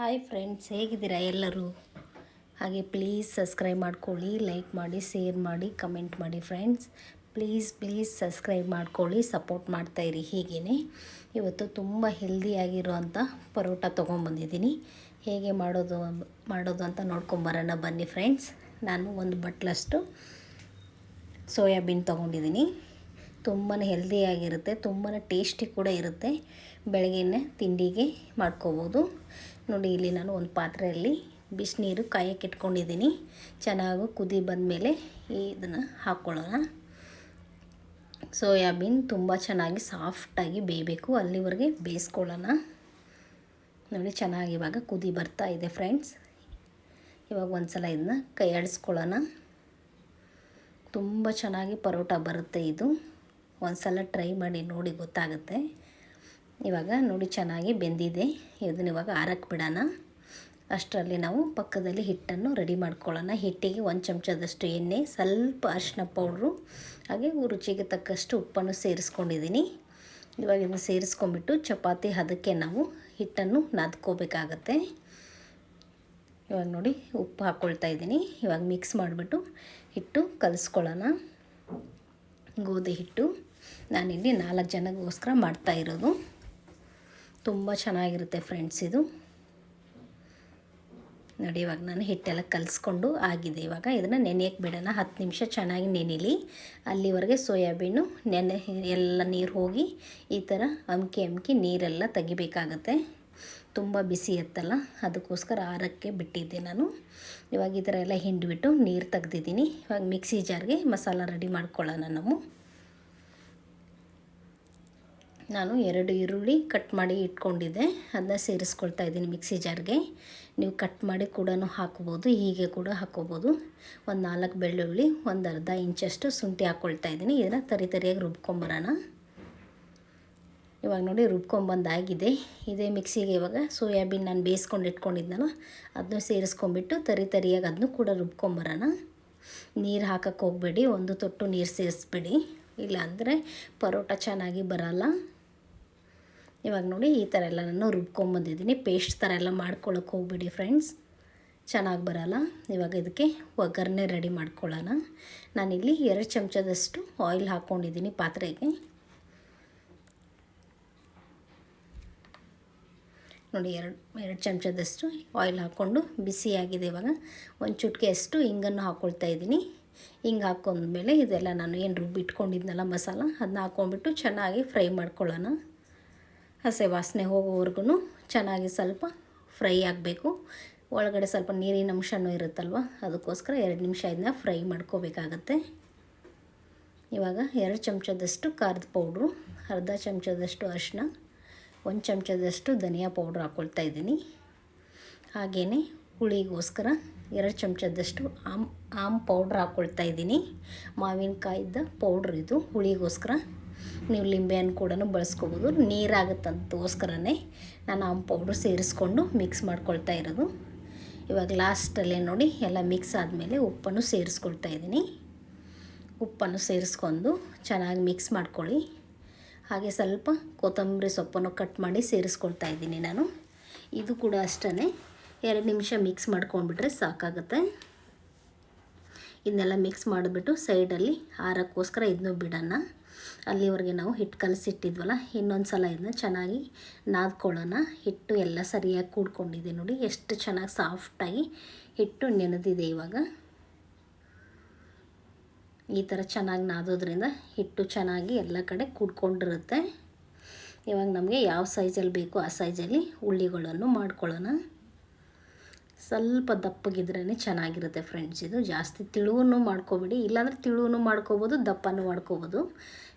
Hi friends, ಹೇಗಿದ್ದೀರಾ ಎಲ್ಲರೂ? ಹಾಗೆ ಪ್ಲೀಸ್ ಸಬ್ಸ್ಕ್ರೈಬ್ ಮಾಡ್ಕೊಳ್ಳಿ ಲೈಕ್ ಮಾಡಿ ಶೇರ್ ಮಾಡಿ ಕಮೆಂಟ್ ಮಾಡಿ ಫ್ರೆಂಡ್ಸ್ ಪ್ಲೀಸ್ ಪ್ಲೀಸ್ ಸಬ್ಸ್ಕ್ರೈಬ್ ಮಾಡ್ಕೊಳ್ಳಿ ಸಪೋರ್ಟ್ ಮಾಡ್ತಾಯಿರಿ ಹೀಗೇ ಇವತ್ತು ತುಂಬ ಹೆಲ್ದಿಯಾಗಿರುವಂಥ ಪರೋಟ ತೊಗೊಂಬಂದಿದ್ದೀನಿ ಹೇಗೆ ಮಾಡೋದು ಮಾಡೋದು ಅಂತ ನೋಡ್ಕೊಂಬರೋಣ ಬನ್ನಿ ಫ್ರೆಂಡ್ಸ್ ನಾನು ಒಂದು ಬಟ್ಲಷ್ಟು ಸೋಯಾಬೀನ್ ತೊಗೊಂಡಿದ್ದೀನಿ. ತುಂಬಾ ಹೆಲ್ದಿಯಾಗಿರುತ್ತೆ ತುಂಬಾ ಟೇಸ್ಟಿ ಕೂಡ ಇರುತ್ತೆ. ಬೆಳಗ್ಗೆನೆ ತಿಂಡಿಗೆ ಮಾಡ್ಕೋಬೋದು. ನೋಡಿ, ಇಲ್ಲಿ ನಾನು ಒಂದು ಪಾತ್ರೆಯಲ್ಲಿ ಬಿಸಿನೀರು ಕಾಯಕ್ಕೆ ಇಟ್ಕೊಂಡಿದ್ದೀನಿ. ಚೆನ್ನಾಗಿ ಕುದಿ ಬಂದಮೇಲೆ ಇದನ್ನು ಹಾಕ್ಕೊಳ್ಳೋಣ ಸೋಯಾಬೀನ್ ತುಂಬ ಚೆನ್ನಾಗಿ ಸಾಫ್ಟಾಗಿ ಬೇಯಬೇಕು. ಅಲ್ಲಿವರೆಗೆ ಬೇಯಿಸ್ಕೊಳ್ಳೋಣ. ನೋಡಿ, ಚೆನ್ನಾಗಿ ಇವಾಗ ಕುದಿ ಬರ್ತಾ ಇದೆ ಫ್ರೆಂಡ್ಸ್ ಇವಾಗ ಒಂದು ಸಲ ಇದನ್ನ ಕೈ ಆಡಿಸ್ಕೊಳ್ಳೋಣ ತುಂಬ ಚೆನ್ನಾಗಿ ಪರೋಟ ಬರುತ್ತೆ ಇದು. ಒಂದು ಸಲ ಟ್ರೈ ಮಾಡಿ ನೋಡಿ, ಗೊತ್ತಾಗುತ್ತೆ. ಇವಾಗ ನೋಡಿ ಚೆನ್ನಾಗಿ ಬೆಂದಿದೆ. ಇದನ್ನ ಇವಾಗ ಆರಕ್ಕೆ ಬಿಡೋಣ. ಅಷ್ಟರಲ್ಲಿ ನಾವು ಪಕ್ಕದಲ್ಲಿ ಹಿಟ್ಟನ್ನು ರೆಡಿ ಮಾಡ್ಕೊಳ್ಳೋಣ. ಹಿಟ್ಟಿಗೆ ಒಂದು ಚಮಚದಷ್ಟು ಎಣ್ಣೆ, ಸ್ವಲ್ಪ ಅರಿಶಿನ ಪೌಡ್ರು, ಹಾಗೆ ರುಚಿಗೆ ತಕ್ಕಷ್ಟು ಉಪ್ಪನ್ನು ಸೇರಿಸ್ಕೊಂಡಿದ್ದೀನಿ. ಇವಾಗ ಇದನ್ನು ಸೇರಿಸ್ಕೊಂಡ್ಬಿಟ್ಟು ಚಪಾತಿ ಹದಕ್ಕೆ ನಾವು ಹಿಟ್ಟನ್ನು ನಾದ್ಕೋಬೇಕಾಗತ್ತೆ. ಇವಾಗ ನೋಡಿ ಉಪ್ಪು ಹಾಕ್ಕೊಳ್ತಾ ಇದ್ದೀನಿ. ಇವಾಗ ಮಿಕ್ಸ್ ಮಾಡಿಬಿಟ್ಟು ಹಿಟ್ಟು ಕಲಿಸ್ಕೊಳ್ಳೋಣ. ಗೋಧಿ ಹಿಟ್ಟು ನಾನಿಲ್ಲಿ ನಾಲ್ಕು ಜನಗೋಸ್ಕರ ಮಾಡ್ತಾ ಇರೋದು. ತುಂಬ ಚೆನ್ನಾಗಿರುತ್ತೆ ಫ್ರೆಂಡ್ಸ್ ಇದು. ನೋಡಿ, ಇವಾಗ ನಾನು ಹಿಟ್ಟೆಲ್ಲ ಕಲಿಸ್ಕೊಂಡು ಆಗಿದೆ. ಇವಾಗ ಇದನ್ನು ನೆನೆಯಕ್ಕೆ ಬಿಡೋಣ. ಹತ್ತು ನಿಮಿಷ ಚೆನ್ನಾಗಿ ನೆನೆಲಿ. ಅಲ್ಲಿವರೆಗೆ ಸೋಯಾಬೀನು, ನೆನೆ, ಎಲ್ಲ ನೀರು ಹೋಗಿ ಈ ಥರ ಅಮ್ಕಿ ಅಮ್ಕಿ ನೀರೆಲ್ಲ ತೆಗಿಬೇಕಾಗತ್ತೆ. ತುಂಬ ಬಿಸಿ ಇತ್ತಲ್ಲ, ಅದಕ್ಕೋಸ್ಕರ ಆರಕ್ಕೆ ಬಿಟ್ಟಿದ್ದೆ ನಾನು. ಇವಾಗ ಈ ಥರ ಎಲ್ಲ ಹಿಂಡಿಬಿಟ್ಟು ನೀರು ತೆಗ್ದಿದ್ದೀನಿ. ಇವಾಗ ಮಿಕ್ಸಿ ಜಾರ್ಗೆ ಮಸಾಲ ರೆಡಿ ಮಾಡ್ಕೊಳ್ಳೋಣ ನಾವು. ನಾನು ಎರಡು ಈರುಳ್ಳಿ ಕಟ್ ಮಾಡಿ ಇಟ್ಕೊಂಡಿದ್ದೆ. ಅದನ್ನ ಸೇರಿಸ್ಕೊಳ್ತಾ ಇದ್ದೀನಿ ಮಿಕ್ಸಿ ಜಾರ್ಗೆ. ನೀವು ಕಟ್ ಮಾಡಿ ಕೂಡ ಹಾಕ್ಬೋದು, ಹೀಗೆ ಕೂಡ ಹಾಕ್ಕೋಬೋದು. ಒಂದು ನಾಲ್ಕು ಬೆಳ್ಳುಳ್ಳಿ, ಒಂದು ಅರ್ಧ ಇಂಚಷ್ಟು ಶುಂಠಿ ಹಾಕ್ಕೊಳ್ತಾ ಇದ್ದೀನಿ. ಇದನ್ನು ತರಿ ತರಿಯಾಗಿ ರುಬ್ಕೊಂಬರೋಣ. ಇವಾಗ ನೋಡಿ ರುಬ್ಕೊಂಬಂದಾಗಿದೆ. ಇದೇ ಮಿಕ್ಸಿಗೆ ಇವಾಗ ಸೋಯಾಬೀನ್ ನಾನು ಬೇಯಿಸ್ಕೊಂಡು ಇಟ್ಕೊಂಡಿದ್ದೆನಲ್ಲ ಅದನ್ನು ಸೇರಿಸ್ಕೊಂಬಿಟ್ಟು ತರಿ ತರಿಯಾಗಿ ಅದನ್ನು ಕೂಡ ರುಬ್ಕೊಂಬರೋಣ. ನೀರು ಹಾಕಕ್ಕೆ ಹೋಗಬೇಡಿ, ಒಂದು ತೊಟ್ಟು ನೀರು ಸೇರಿಸ್ಬೇಡಿ. ಇಲ್ಲಾಂದರೆ ಪರೋಟ ಚೆನ್ನಾಗಿ ಬರಲ್ಲ. ಇವಾಗ ನೋಡಿ ಈ ಥರ ಎಲ್ಲ ನಾನು ರುಬ್ಕೊಂಬಂದಿದ್ದೀನಿ ಪೇಸ್ಟ್ ಥರ ಎಲ್ಲ ಮಾಡ್ಕೊಳ್ಳೋಕೆ ಹೋಗ್ಬಿಡಿ ಫ್ರೆಂಡ್ಸ್ ಚೆನ್ನಾಗಿ ಬರೋಲ್ಲ. ಇವಾಗ ಇದಕ್ಕೆ ಒಗ್ಗರಣೆ ರೆಡಿ ಮಾಡ್ಕೊಳ್ಳೋಣ. ನಾನಿಲ್ಲಿ ಎರಡು ಚಮಚದಷ್ಟು ಆಯಿಲ್ ಹಾಕ್ಕೊಂಡಿದ್ದೀನಿ ಪಾತ್ರೆಗೆ. ನೋಡಿ ಎರಡು ಎರಡು ಚಮಚದಷ್ಟು ಆಯಿಲ್ ಹಾಕ್ಕೊಂಡು ಬಿಸಿಯಾಗಿದೆ ಇವಾಗ. ಒಂದು ಚುಟ್ಕೆಯಷ್ಟು ಹಿಂಗನ್ನು ಹಾಕ್ಕೊಳ್ತಾ ಇದ್ದೀನಿ. ಹಿಂಗೆ ಹಾಕೊಂಡ್ಮೇಲೆ ಇದೆಲ್ಲ ನಾನು ಏನು ರುಬ್ಬಿಟ್ಕೊಂಡಿದ್ನಲ್ಲ ಮಸಾಲ ಅದನ್ನ ಹಾಕ್ಕೊಂಡ್ಬಿಟ್ಟು ಚೆನ್ನಾಗಿ ಫ್ರೈ ಮಾಡ್ಕೊಳ್ಳೋಣ. ಹಸೆ ವಾಸನೆ ಹೋಗೋವರೆಗೂ ಚೆನ್ನಾಗಿ ಸ್ವಲ್ಪ ಫ್ರೈ ಆಗಬೇಕು. ಒಳಗಡೆ ಸ್ವಲ್ಪ ನೀರಿನ ಅಂಶನೂ ಇರುತ್ತಲ್ವ? ಅದಕ್ಕೋಸ್ಕರ ಎರಡು ನಿಮಿಷ ಇದನ್ನ ಫ್ರೈ ಮಾಡ್ಕೋಬೇಕಾಗತ್ತೆ. ಇವಾಗ ಎರಡು ಚಮಚದಷ್ಟು ಖಾರದ ಪೌಡ್ರು, ಅರ್ಧ ಚಮಚದಷ್ಟು ಅರಿಶಿನ ಒಂದು ಚಮಚದಷ್ಟು ಧನಿಯಾ ಪೌಡ್ರ್ ಹಾಕ್ಕೊಳ್ತಾ ಇದ್ದೀನಿ. ಹಾಗೆಯೇ ಹುಳಿಗೋಸ್ಕರ ಎರಡು ಚಮಚದಷ್ಟು ಆಮ್ ಆಮ್ ಪೌಡ್ರ್ ಹಾಕ್ಕೊಳ್ತಾ ಇದ್ದೀನಿ. ಮಾವಿನಕಾಯಿದ್ದ ಪೌಡ್ರ್ ಇದು. ಹುಳಿಗೋಸ್ಕರ ನೀವು ಲಿಂಬೆಹಣ್ಣು ಕೂಡ ಬಳಸ್ಕೋಬೋದು. ನೀರಾಗುತ್ತಂತೋಸ್ಕರನೇ ನಾನು ಆ ಪೌಡ್ರ್ ಸೇರಿಸ್ಕೊಂಡು ಮಿಕ್ಸ್ ಮಾಡ್ಕೊಳ್ತಾ ಇರೋದು. ಇವಾಗ ಲಾಸ್ಟಲ್ಲೇ ನೋಡಿ, ಎಲ್ಲ ಮಿಕ್ಸ್ ಆದಮೇಲೆ ಉಪ್ಪನ್ನು ಸೇರಿಸ್ಕೊಳ್ತಾ ಇದ್ದೀನಿ. ಉಪ್ಪನ್ನು ಸೇರಿಸ್ಕೊಂಡು ಚೆನ್ನಾಗಿ ಮಿಕ್ಸ್ ಮಾಡ್ಕೊಳ್ಳಿ. ಹಾಗೆ ಸ್ವಲ್ಪ ಕೊತ್ತಂಬರಿ ಸೊಪ್ಪನ್ನು ಕಟ್ ಮಾಡಿ ಸೇರಿಸ್ಕೊಳ್ತಾ ಇದ್ದೀನಿ ನಾನು. ಇದು ಕೂಡ ಅಷ್ಟೇ ಎರಡು ನಿಮಿಷ ಮಿಕ್ಸ್ ಮಾಡ್ಕೊಂಡ್ಬಿಟ್ರೆ ಸಾಕಾಗುತ್ತೆ. ಇದನ್ನೆಲ್ಲ ಮಿಕ್ಸ್ ಮಾಡಿಬಿಟ್ಟು ಸೈಡಲ್ಲಿ ಹಾರಕ್ಕೋಸ್ಕರ ಇದನ್ನು ಬಿಡೋಣ. ಅಲ್ಲಿವರೆಗೆ ನಾವು ಹಿಟ್ಟು ಕಲಸಿಟ್ಟಿದ್ವಲ್ಲ, ಇನ್ನೊಂದು ಸಲ ಇದನ್ನ ಚೆನ್ನಾಗಿ ನಾದ್ಕೊಳ್ಳೋಣ. ಹಿಟ್ಟು ಎಲ್ಲ ಸರಿಯಾಗಿ ಕೂಡ್ಕೊಂಡಿದೆ ನೋಡಿ, ಎಷ್ಟು ಚೆನ್ನಾಗಿ ಸಾಫ್ಟಾಗಿ ಹಿಟ್ಟು ನೆನೆದಿದೆ ಇವಾಗ. ಈ ಥರ ಚೆನ್ನಾಗಿ ನಾದೋದ್ರಿಂದ ಹಿಟ್ಟು ಚೆನ್ನಾಗಿ ಎಲ್ಲ ಕಡೆ ಕೂಡ್ಕೊಂಡಿರುತ್ತೆ. ಇವಾಗ ನಮಗೆ ಯಾವ ಸೈಜಲ್ಲಿ ಬೇಕು ಆ ಸೈಜಲ್ಲಿ ಉಳ್ಳಿಗಳನ್ನು ಮಾಡ್ಕೊಳ್ಳೋಣ. ಸ್ವಲ್ಪ ದಪ್ಪಗಿದ್ರೇ ಚೆನ್ನಾಗಿರುತ್ತೆ ಫ್ರೆಂಡ್ಸ್, ಇದು ಜಾಸ್ತಿ ತಿಳುವನ್ನು ಮಾಡ್ಕೋಬೇಡಿ, ಇಲ್ಲಾಂದರೆ ತಿಳುವನ್ನು ಮಾಡ್ಕೋಬೋದು, ದಪ್ಪನೂ ಮಾಡ್ಕೋಬೋದು.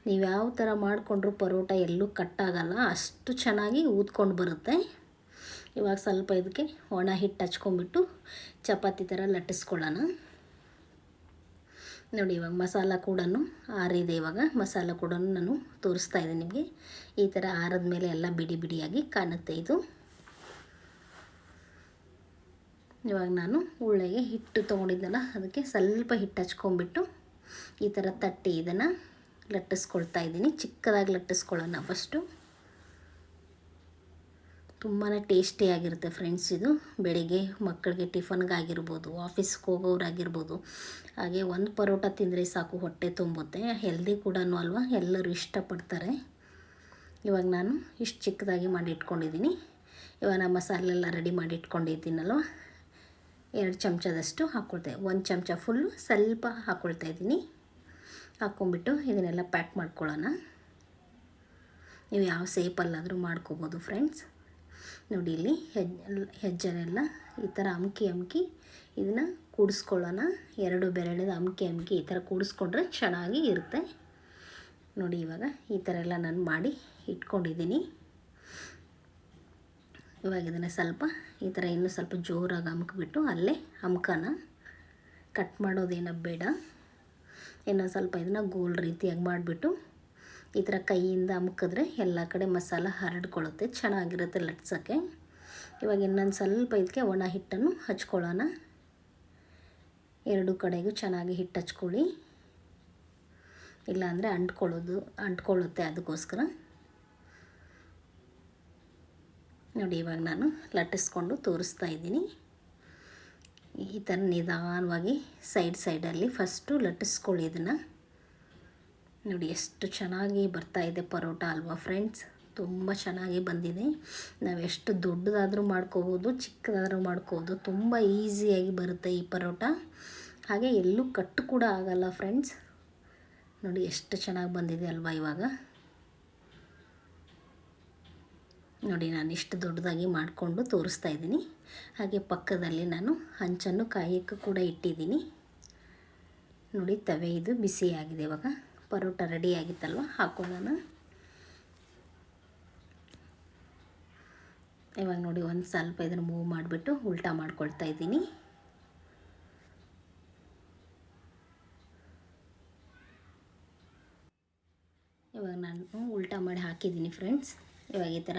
ನೀವು ಯಾವ ಥರ ಮಾಡಿಕೊಂಡ್ರೂ ಪರೋಟ ಎಲ್ಲೂ ಕಟ್ಟಾಗಲ್ಲ, ಅಷ್ಟು ಚೆನ್ನಾಗಿ ಊದ್ಕೊಂಡು ಬರುತ್ತೆ. ಇವಾಗ ಸ್ವಲ್ಪ ಇದಕ್ಕೆ ಒಣ ಹಿಟ್ಟು ಹಚ್ಕೊಂಡ್ಬಿಟ್ಟು ಚಪಾತಿ ಥರ ಲಟ್ಟಿಸ್ಕೊಳ್ಳೋಣ. ನೋಡಿ ಇವಾಗ ಮಸಾಲ ಕೂಡ ಆರಿದೆ ಇವಾಗ. ಮಸಾಲ ಕೂಡ ನಾನು ತೋರಿಸ್ತಾ ಇದ್ದೀನಿ ನಿಮಗೆ. ಈ ಥರ ಆರಿದ ಮೇಲೆ ಎಲ್ಲ ಬಿಡಿ ಬಿಡಿಯಾಗಿ ಕಾಣುತ್ತೆ ಇದು. ಇವಾಗ ನಾನು ಉಳ್ಳೆಗೆ ಹಿಟ್ಟು ತೊಗೊಂಡಿದ್ದೆನಲ್ಲ ಅದಕ್ಕೆ ಸ್ವಲ್ಪ ಹಿಟ್ಟು ಹಚ್ಕೊಂಡ್ಬಿಟ್ಟು ಈ ಥರ ತಟ್ಟಿ ಇದನ್ನು ಲಟ್ಟಿಸ್ಕೊಳ್ತಾ ಇದ್ದೀನಿ. ಚಿಕ್ಕದಾಗಿ ಲಟ್ಟಿಸ್ಕೊಳ್ಳೋಣ ಫಸ್ಟು ತುಂಬಾ ಟೇಸ್ಟಿಯಾಗಿರುತ್ತೆ ಫ್ರೆಂಡ್ಸ್ ಇದು. ಬೆಳಿಗ್ಗೆ ಮಕ್ಕಳಿಗೆ ಟಿಫನ್ಗಾಗಿರ್ಬೋದು ಆಫೀಸ್ಗೆ ಹೋಗೋರಾಗಿರ್ಬೋದು ಹಾಗೆ ಒಂದು ಪರೋಟ ತಿಂದರೆ ಸಾಕು, ಹೊಟ್ಟೆ ತುಂಬುತ್ತೆ. ಹೆಲ್ದಿ ಕೂಡ ಅಲ್ವಾ? ಎಲ್ಲರೂ ಇಷ್ಟಪಡ್ತಾರೆ. ಇವಾಗ ನಾನು ಇಷ್ಟು ಚಿಕ್ಕದಾಗಿ ಮಾಡಿ ಇಟ್ಕೊಂಡಿದ್ದೀನಿ ಇವಾಗ ನಮ್ಮ ಮಸಾಲೆಲ್ಲ ರೆಡಿ ಮಾಡಿ ಇಟ್ಕೊಂಡಿದ್ದೀನಲ್ವ ಎರಡು ಚಮಚದಷ್ಟು ಹಾಕ್ಕೊಳ್ತೇವೆ ಒಂದು ಚಮಚ ಫುಲ್ಲು ಸ್ವಲ್ಪ ಹಾಕ್ಕೊಳ್ತಾ ಇದ್ದೀನಿ. ಹಾಕ್ಕೊಂಬಿಟ್ಟು ಇದನ್ನೆಲ್ಲ ಪ್ಯಾಕ್ ಮಾಡ್ಕೊಳ್ಳೋಣ. ನೀವು ಯಾವ ಸೇಪಲ್ಲಾದರೂ ಮಾಡ್ಕೋಬೋದು ಫ್ರೆಂಡ್ಸ್. ನೋಡಿ ಇಲ್ಲಿ ಹೆಜ್, ಹೆಜ್ಜರೆಲ್ಲ ಈ ಥರ ಅಮ್ಕಿ ಅಮ್ಕಿ ಇದನ್ನು ಕೂಡಿಸ್ಕೊಳ್ಳೋಣ. ಎರಡು ಬೆರಳಿದ ಅಮ್ಕಿ ಅಮ್ಕಿ ಈ ಥರ ಕೂಡಿಸ್ಕೊಂಡ್ರೆ ಚೆನ್ನಾಗಿ ಇರುತ್ತೆ. ನೋಡಿ ಇವಾಗ ಈ ಥರ ಎಲ್ಲ ನಾನು ಮಾಡಿ ಇಟ್ಕೊಂಡಿದ್ದೀನಿ. ಇವಾಗ ಇದನ್ನು ಸ್ವಲ್ಪ ಈ ಥರ ಇನ್ನೂ ಸ್ವಲ್ಪ ಜೋರಾಗಿ ಅಮ್ಕಿಬಿಟ್ಟು ಅಲ್ಲೇ ಅಮ್ಕನ ಕಟ್ ಮಾಡೋದೇನೋ ಬೇಡ. ಇನ್ನೊಂದು ಸ್ವಲ್ಪ ಇದನ್ನು ಗೋಲ್ ರೀತಿಯಾಗಿ ಮಾಡಿಬಿಟ್ಟು ಈ ಥರ ಕೈಯಿಂದ ಅಮ್ಕಿದ್ರೆ ಎಲ್ಲ ಕಡೆ ಮಸಾಲ ಹರಡ್ಕೊಳ್ಳುತ್ತೆ ಚೆನ್ನಾಗಿರುತ್ತೆ ಲಟ್ಸೋಕ್ಕೆ. ಇವಾಗ ಇನ್ನೊಂದು ಸ್ವಲ್ಪ ಇದಕ್ಕೆ ಒಣ ಹಿಟ್ಟನ್ನು ಹಚ್ಕೊಳ್ಳೋಣ. ಎರಡು ಕಡೆಗೂ ಚೆನ್ನಾಗಿ ಹಿಟ್ಟು ಹಚ್ಕೊಳ್ಳಿ. ಇಲ್ಲಾಂದರೆ ಅಂಟ್ಕೊಳ್ಳೋದು, ಅಂಟ್ಕೊಳ್ಳುತ್ತೆ ಅದಕ್ಕೋಸ್ಕರ. ನೋಡಿ ಇವಾಗ ನಾನು ಲಟ್ಟಿಸ್ಕೊಂಡು ತೋರಿಸ್ತಾ ಇದ್ದೀನಿ. ಈ ಥರ ನಿಧಾನವಾಗಿ ಸೈಡ್ ಸೈಡಲ್ಲಿ ಫಸ್ಟು ಲಟ್ಟಿಸ್ಕೊಳ್ಳಿ ಇದನ್ನು. ನೋಡಿ, ಎಷ್ಟು ಚೆನ್ನಾಗಿ ಬರ್ತಾ ಇದೆ ಪರೋಟ ಅಲ್ವಾ ಫ್ರೆಂಡ್ಸ್? ತುಂಬ ಚೆನ್ನಾಗಿ ಬಂದಿದೆ. ನಾವು ಎಷ್ಟು ದೊಡ್ಡದಾದರೂ ಮಾಡ್ಕೋಬೋದು, ಚಿಕ್ಕದಾದರೂ ಮಾಡ್ಕೋಬೋದು, ತುಂಬ ಈಸಿಯಾಗಿ ಬರುತ್ತೆ ಈ ಪರೋಟ. ಹಾಗೆ ಎಲ್ಲೂ ಕಟ್ಟು ಕೂಡ ಆಗಲ್ಲ ಫ್ರೆಂಡ್ಸ್. ನೋಡಿ, ಎಷ್ಟು ಚೆನ್ನಾಗಿ ಬಂದಿದೆ ಅಲ್ವಾ ಇವಾಗ. ನೋಡಿ, ನಾನು ಇಷ್ಟು ದೊಡ್ಡದಾಗಿ ಮಾಡಿಕೊಂಡು ತೋರಿಸ್ತಾ ಇದ್ದೀನಿ. ಹಾಗೆ ಪಕ್ಕದಲ್ಲಿ ನಾನು ಹಂಚನ್ನು ಕಾಯಕ್ಕೆ ಕೂಡ ಇಟ್ಟಿದ್ದೀನಿ. ನೋಡಿ, ತವೆ ಇದು ಬಿಸಿಯಾಗಿದೆ ಇವಾಗ. ಪರೋಟ ರೆಡಿ ಆಗಿತ್ತಲ್ವ? ಹಾಕೊಳ್ಳೋಣ. ಇವಾಗ ನೋಡಿ, ಒಂದು ಸ್ವಲ್ಪ ಇದನ್ನು ಮೂವ್ ಮಾಡಿಬಿಟ್ಟು ಉಲ್ಟಾ ಮಾಡ್ಕೊಳ್ತಾ ಇದ್ದೀನಿ. ಇವಾಗ ನಾನು ಉಲ್ಟಾ ಮಾಡಿ ಹಾಕಿದ್ದೀನಿ ಫ್ರೆಂಡ್ಸ್ ಇವಾಗ ಈ ಥರ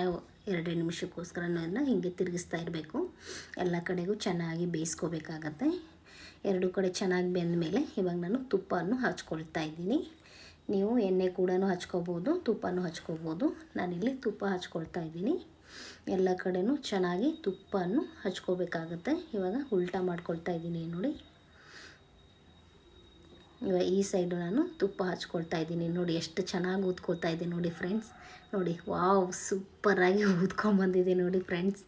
ಎರಡೆರಡು ನಿಮಿಷಕ್ಕೋಸ್ಕರ ಅದನ್ನು ಹೀಗೆ ತಿರುಗಿಸ್ತಾ ಇರಬೇಕು. ಎಲ್ಲ ಕಡೆಗೂ ಚೆನ್ನಾಗಿ ಬೇಯಿಸ್ಕೋಬೇಕಾಗತ್ತೆ. ಎರಡು ಕಡೆ ಚೆನ್ನಾಗಿ ಬೆಂದ ಮೇಲೆ ಇವಾಗ ನಾನು ತುಪ್ಪವನ್ನು ಹಚ್ಕೊಳ್ತಾ ಇದ್ದೀನಿ. ನೀವು ಎಣ್ಣೆ ಕೂಡ ಹಚ್ಕೋಬೋದು, ತುಪ್ಪನೂ ಹಚ್ಕೋಬೋದು. ನಾನಿಲ್ಲಿ ತುಪ್ಪ ಹಚ್ಕೊಳ್ತಾ ಇದ್ದೀನಿ. ಎಲ್ಲ ಕಡೆನೂ ಚೆನ್ನಾಗಿ ತುಪ್ಪವನ್ನು ಹಚ್ಕೋಬೇಕಾಗತ್ತೆ. ಇವಾಗ ಉಲ್ಟಾ ಮಾಡ್ಕೊಳ್ತಾ ಇದ್ದೀನಿ ನೋಡಿ. ಈ ಸೈಡು ನಾನು ತುಪ್ಪ ಹಚ್ಕೊಳ್ತಾ ಇದ್ದೀನಿ. ನೋಡಿ ಎಷ್ಟು ಚೆನ್ನಾಗಿ ಊದ್ಕೊಳ್ತಾ ಇದೆ ನೋಡಿ ಫ್ರೆಂಡ್ಸ್. ನೋಡಿ, ವಾವ್ ಸೂಪರಾಗಿ ಊದ್ಕೊಂಬಂದಿದೆ ನೋಡಿ ಫ್ರೆಂಡ್ಸ್.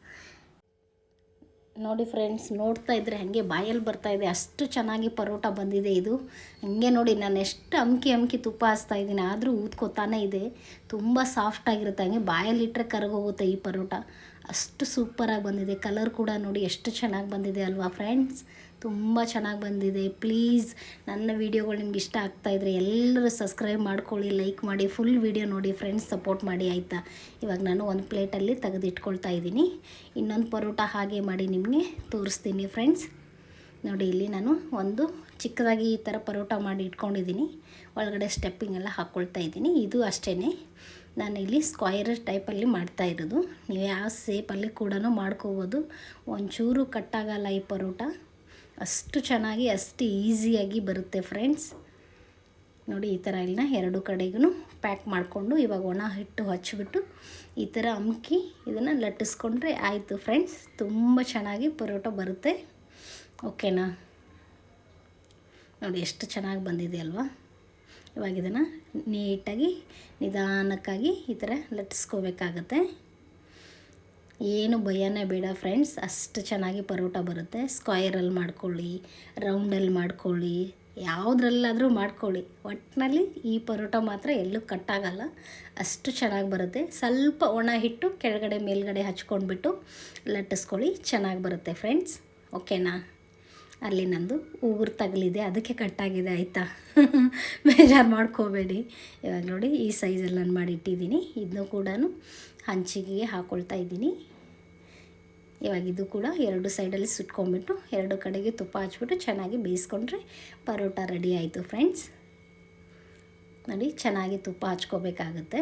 ನೋಡಿ ಫ್ರೆಂಡ್ಸ್, ನೋಡ್ತಾ ಇದ್ದರೆ ಹಾಗೆ ಬಾಯಲ್ಲಿ ಬರ್ತಾ ಇದೆ. ಅಷ್ಟು ಚೆನ್ನಾಗಿ ಪರೋಟ ಬಂದಿದೆ ಇದು. ಹಾಗೆ ನೋಡಿ, ನಾನು ಎಷ್ಟು ಅಮ್ಕಿ ಅಮ್ಕಿ ತುಪ್ಪ ಹಚ್ತಾ ಇದ್ದೀನಿ. ಆದರೂ ಊದ್ಕೋತಾನೆ ಇದೆ. ತುಂಬ ಸಾಫ್ಟಾಗಿರುತ್ತೆ ಹಾಗೆ ಬಾಯಲ್ಲಿಟ್ಟರೆ ಕರಗೋಗುತ್ತೆ ಈ ಪರೋಟ. ಅಷ್ಟು ಸೂಪರಾಗಿ ಬಂದಿದೆ. ಕಲರ್ ಕೂಡ ನೋಡಿ ಎಷ್ಟು ಚೆನ್ನಾಗಿ ಬಂದಿದೆ ಅಲ್ವಾ ಫ್ರೆಂಡ್ಸ್. ತುಂಬ ಚೆನ್ನಾಗಿ ಬಂದಿದೆ. ಪ್ಲೀಸ್ ನನ್ನ ವೀಡಿಯೋಗಳು ನಿಮ್ಗೆ ಇಷ್ಟ ಆಗ್ತಾಯಿದ್ರೆ ಎಲ್ಲರೂ ಸಬ್ಸ್ಕ್ರೈಬ್ ಮಾಡ್ಕೊಳ್ಳಿ ಲೈಕ್ ಮಾಡಿ ಫುಲ್ ವೀಡಿಯೋ ನೋಡಿ ಫ್ರೆಂಡ್ಸ್ ಸಪೋರ್ಟ್ ಮಾಡಿ ಆಯಿತಾ? ಇವಾಗ ನಾನು ಒಂದು ಪ್ಲೇಟಲ್ಲಿ ತೆಗೆದಿಟ್ಕೊಳ್ತಾ ಇದ್ದೀನಿ. ಇನ್ನೊಂದು ಪರೋಟ ಹಾಗೆ ಮಾಡಿ ನಿಮಗೆ ತೋರಿಸ್ತೀನಿ ಫ್ರೆಂಡ್ಸ್ ನೋಡಿ, ಇಲ್ಲಿ ನಾನು ಒಂದು ಚಿಕ್ಕದಾಗಿ ಈ ಥರ ಪರೋಟ ಮಾಡಿ ಇಟ್ಕೊಂಡಿದ್ದೀನಿ. ಒಳಗಡೆ ಸ್ಟೆಪ್ಪಿಂಗ್ ಎಲ್ಲ ಹಾಕ್ಕೊಳ್ತಾ ಇದ್ದೀನಿ. ಇದು ಅಷ್ಟೇ ನಾನು ಇಲ್ಲಿ ಸ್ಕ್ವೈರ್ ಟೈಪಲ್ಲಿ ಮಾಡ್ತಾ ಇರೋದು. ನೀವು ಯಾವ ಸೇಪಲ್ಲಿ ಕೂಡ ಮಾಡ್ಕೋಬೋದು. ಒಂಚೂರು ಕಟ್ಟಾಗಲ್ಲ ಈ ಪರೋಟ. ಅಷ್ಟು ಚೆನ್ನಾಗಿ, ಅಷ್ಟು ಈಸಿಯಾಗಿ ಬರುತ್ತೆ ಫ್ರೆಂಡ್ಸ್. ನೋಡಿ, ಈ ಥರ ಇಲ್ಲಿನ ಎರಡು ಕಡೆಗೂ ಪ್ಯಾಕ್ ಮಾಡಿಕೊಂಡು ಇವಾಗ ಒಣ ಹಿಟ್ಟು ಹಚ್ಚಿಬಿಟ್ಟು ಈ ಥರ ಅಮ್ಕಿ ಇದನ್ನು ಲಟ್ಟಿಸ್ಕೊಂಡ್ರೆ ಆಯಿತು ಫ್ರೆಂಡ್ಸ್. ತುಂಬ ಚೆನ್ನಾಗಿ ಪರೋಟ ಬರುತ್ತೆ. ಓಕೆನಾ? ನೋಡಿ, ಎಷ್ಟು ಚೆನ್ನಾಗಿ ಬಂದಿದೆ ಅಲ್ವಾ? ಇವಾಗ ಇದನ್ನು ನೀಟಾಗಿ ನಿಧಾನಕ್ಕಾಗಿ ಈ ಥರ ಲಟ್ಟಿಸ್ಕೋಬೇಕಾಗತ್ತೆ. ಏನು ಭಯನೇ ಬೇಡ ಫ್ರೆಂಡ್ಸ್ ಅಷ್ಟು ಚೆನ್ನಾಗಿ ಪರೋಟ ಬರುತ್ತೆ. ಸ್ಕ್ವೈರಲ್ಲಿ ಮಾಡ್ಕೊಳ್ಳಿ ರೌಂಡಲ್ಲಿ ಮಾಡ್ಕೊಳ್ಳಿ, ಯಾವುದ್ರಲ್ಲಾದರೂ ಮಾಡ್ಕೊಳ್ಳಿ. ಒಟ್ಟಿನಲ್ಲಿ ಈ ಪರೋಟ ಮಾತ್ರ ಎಲ್ಲೂ ಕಟ್ಟಾಗಲ್ಲ. ಅಷ್ಟು ಚೆನ್ನಾಗಿ ಬರುತ್ತೆ. ಸ್ವಲ್ಪ ಒಣ ಹಿಟ್ಟು ಕೆಳಗಡೆ ಮೇಲ್ಗಡೆ ಹಚ್ಕೊಂಡ್ಬಿಟ್ಟು ಲಟ್ಟಿಸ್ಕೊಳ್ಳಿ. ಚೆನ್ನಾಗಿ ಬರುತ್ತೆ ಫ್ರೆಂಡ್ಸ್ ಓಕೆನಾ ಅಲ್ಲಿ ನಂದು ಉಗುರು ತಗಲಿದೆ, ಅದಕ್ಕೆ ಕಟ್ಟಾಗಿದೆ ಆಯಿತಾ? ಬೇಜಾರು ಮಾಡ್ಕೋಬೇಡಿ. ಇವಾಗ ನೋಡಿ, ಈ ಸೈಜಲ್ಲಿ ನಾನು ಮಾಡಿಟ್ಟಿದ್ದೀನಿ. ಇದನ್ನು ಕೂಡ ಹಂಚಿಗೆ ಹಾಕ್ಕೊಳ್ತಾ ಇದ್ದೀನಿ. ಇವಾಗ ಇದು ಕೂಡ ಎರಡು ಸೈಡಲ್ಲಿ ಸುಟ್ಕೊಂಡ್ಬಿಟ್ಟು, ಎರಡು ಕಡೆಗೆ ತುಪ್ಪ ಹಚ್ಬಿಟ್ಟು ಚೆನ್ನಾಗಿ ಬೇಯಿಸ್ಕೊಂಡ್ರೆ ಪರೋಟ ರೆಡಿ ಆಯಿತು ಫ್ರೆಂಡ್ಸ್ ನೋಡಿ, ಚೆನ್ನಾಗಿ ತುಪ್ಪ ಹಚ್ಕೋಬೇಕಾಗತ್ತೆ.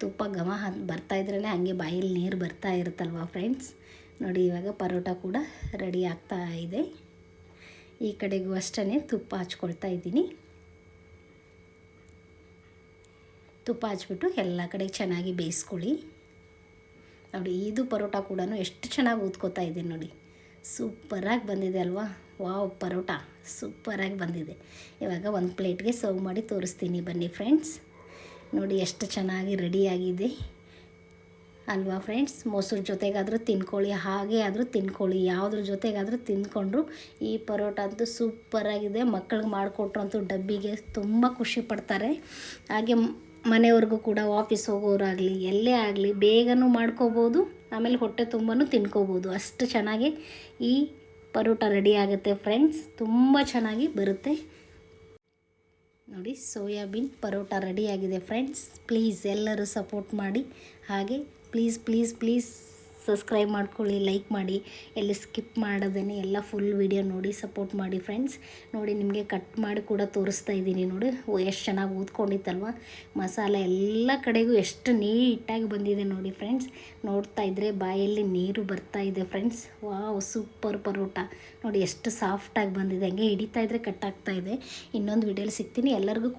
ತುಪ್ಪ ಘಮ ಬರ್ತಾ ಬರ್ತಾಯಿದ್ರೇ ಹಾಗೆ ಬಾಯಲ್ಲಿ ನೀರು ಬರ್ತಾ ಇರುತ್ತಲ್ವ ಫ್ರೆಂಡ್ಸ್ ನೋಡಿ, ಇವಾಗ ಪರೋಟ ಕೂಡ ರೆಡಿ ಆಗ್ತಾ ಇದೆ. ಈ ಕಡೆಗೂ ಅಷ್ಟೇ ತುಪ್ಪ ಹಚ್ಕೊಳ್ತಾ ಇದ್ದೀನಿ. ತುಪ್ಪ ಹಚ್ಬಿಟ್ಟು ಎಲ್ಲ ಕಡೆ ಚೆನ್ನಾಗಿ ಬೇಯಿಸ್ಕೊಳ್ಳಿ. ನೋಡಿ ಇದು ಪರೋಟ ಕೂಡ ಎಷ್ಟು ಚೆನ್ನಾಗಿ ಊದ್ಕೋತಾ ಇದೆ ನೋಡಿ. ಸೂಪರಾಗಿ ಬಂದಿದೆ ಅಲ್ವಾ? ವಾವ್, ಪರೋಟ ಸೂಪರಾಗಿ ಬಂದಿದೆ. ಇವಾಗ ಒಂದು ಪ್ಲೇಟ್ಗೆ ಸರ್ವ್ ಮಾಡಿ ತೋರಿಸ್ತೀನಿ ಬನ್ನಿ ಫ್ರೆಂಡ್ಸ್. ನೋಡಿ, ಎಷ್ಟು ಚೆನ್ನಾಗಿ ರೆಡಿಯಾಗಿದೆ ಅಲ್ವಾ ಫ್ರೆಂಡ್ಸ್ ಮೊಸರು ಜೊತೆಗಾದರೂ ತಿನ್ಕೊಳ್ಳಿ, ಹಾಗೆ ಆದರೂ ತಿನ್ಕೊಳ್ಳಿ, ಯಾವುದ್ರ ಜೊತೆಗಾದರೂ ತಿಂದ್ಕೊಂಡ್ರು ಈ ಪರೋಟ ಅಂತೂ ಸೂಪರಾಗಿದೆ ಮಕ್ಕಳಿಗೆ ಮಾಡಿಕೊಟ್ರಂತೂ ಡಬ್ಬಿಗೆ ತುಂಬ ಖುಷಿ ಪಡ್ತಾರೆ. ಹಾಗೆ ಮನೆಯವ್ರಿಗೂ ಕೂಡ ಆಫೀಸ್ ಹೋಗೋರಾಗಲಿ ಎಲ್ಲೇ ಆಗಲಿ ಬೇಗನೂ ಮಾಡ್ಕೋಬೋದು, ಆಮೇಲೆ ಹೊಟ್ಟೆ ತುಂಬನೂ ತಿನ್ಕೋಬೋದು. ಅಷ್ಟು ಚೆನ್ನಾಗಿ ಈ ಪರೋಟ ರೆಡಿ ಆಗುತ್ತೆ ಫ್ರೆಂಡ್ಸ್ ತುಂಬ ಚೆನ್ನಾಗಿ ಬರುತ್ತೆ. ನೋಡಿ, ಸೋಯಾಬೀನ್ ಪರೋಟ ರೆಡಿಯಾಗಿದೆ ಫ್ರೆಂಡ್ಸ್ ಪ್ಲೀಸ್ ಎಲ್ಲರೂ ಸಪೋರ್ಟ್ ಮಾಡಿ. ಹಾಗೆ ಪ್ಲೀಸ್ ಪ್ಲೀಸ್ ಪ್ಲೀಸ್ ಸಬ್ಸ್ಕ್ರೈಬ್ ಮಾಡ್ಕೊಳ್ಳಿ ಲೈಕ್ ಮಾಡಿ, ಎಲ್ಲಿ ಸ್ಕಿಪ್ ಮಾಡೋದೇ ಎಲ್ಲ ಫುಲ್ ವಿಡಿಯೋ ನೋಡಿ ಸಪೋರ್ಟ್ ಮಾಡಿ ಫ್ರೆಂಡ್ಸ್ ನೋಡಿ ನಿಮಗೆ ಕಟ್ ಮಾಡಿ ಕೂಡ ತೋರಿಸ್ತಾ ಇದ್ದೀನಿ ನೋಡಿ ಎಷ್ಟು ಚೆನ್ನಾಗಿ ಊದ್ಕೊಂಡಿತ್ತಲ್ವ? ಮಸಾಲೆ ಎಲ್ಲ ಕಡೆಗೂ ಎಷ್ಟು ನೀಟಾಗಿ ಬಂದಿದೆ ನೋಡಿ ಫ್ರೆಂಡ್ಸ್ ನೋಡ್ತಾ ಇದ್ದರೆ ಬಾಯಲ್ಲಿ ನೀರು ಬರ್ತಾ ಇದೆ ಫ್ರೆಂಡ್ಸ್ ವಾವ್ ಸೂಪರ್ ಪರೋಟ. ನೋಡಿ ಎಷ್ಟು ಸಾಫ್ಟಾಗಿ ಬಂದಿದೆ, ಹಂಗೆ ಹಿಡಿತಾ ಇದ್ದರೆ ಕಟ್ ಆಗ್ತಾ ಇದೆ. ಇನ್ನೊಂದು ವಿಡಿಯೋಲಿ ಸಿಗ್ತೀನಿ, ಎಲ್ಲರಿಗೂ ಕೂಡ